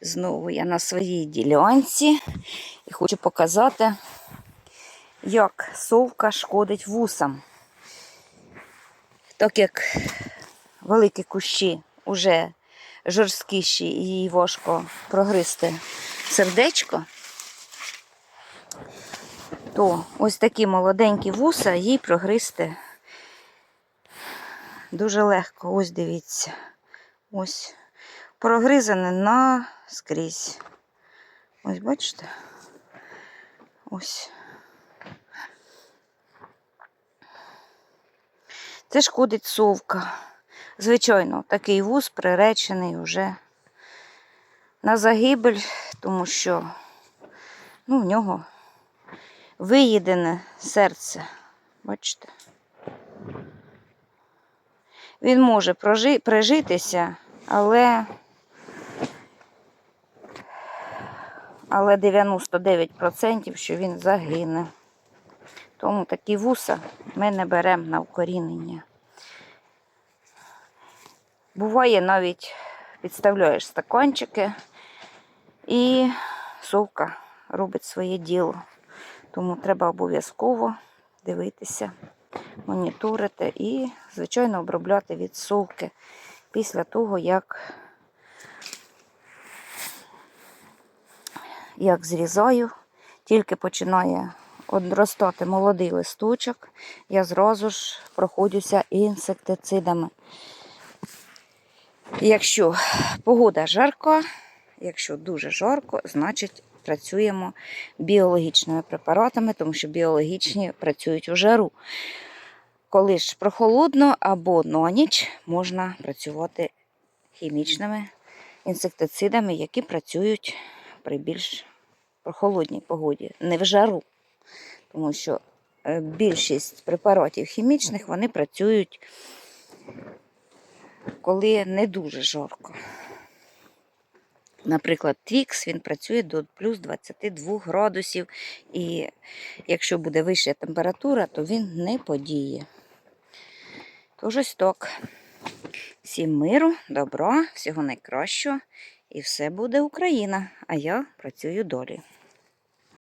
Знову я на своїй ділянці і хочу показати, як совка шкодить вусам. Так як великі кущі вже жорсткіші і їй важко прогризти сердечко, то ось такі молоденькі вуса їй прогризти дуже легко. Ось дивіться. Ось прогризане наскрізь. Ось бачите? Ось. Це шкодить совка. Звичайно, такий вуз приречений вже на загибель, тому що ну, в нього виїдене серце. Бачите? Він може прожи, прижитися, але, але 99% що він загине. Тому такі вуса ми не беремо на вкорінення. Буває, навіть підставляєш стаканчики і совка робить своє діло. Тому треба обов'язково дивитися, моніторити і, звичайно, обробляти від совки після того, як, як зрізаю, тільки починає одростати молодий листочок, я зразу ж проходжуся інсектицидами. Якщо погода жарка, якщо дуже жарко, значить працюємо біологічними препаратами, тому що біологічні працюють у жару. Коли ж прохолодно або на ніч можна працювати хімічними інсектицидами, які працюють при більш прохолодній погоді, не в жару. Тому що е, більшість препаратів хімічних вони працюють коли не дуже жарко. Наприклад, Твікс він працює до плюс 22 градусів, і якщо буде вища температура, то він не подіє. Тож ось так. Всім миру, добра, всього найкращого, і все буде Україна, а я працюю долі.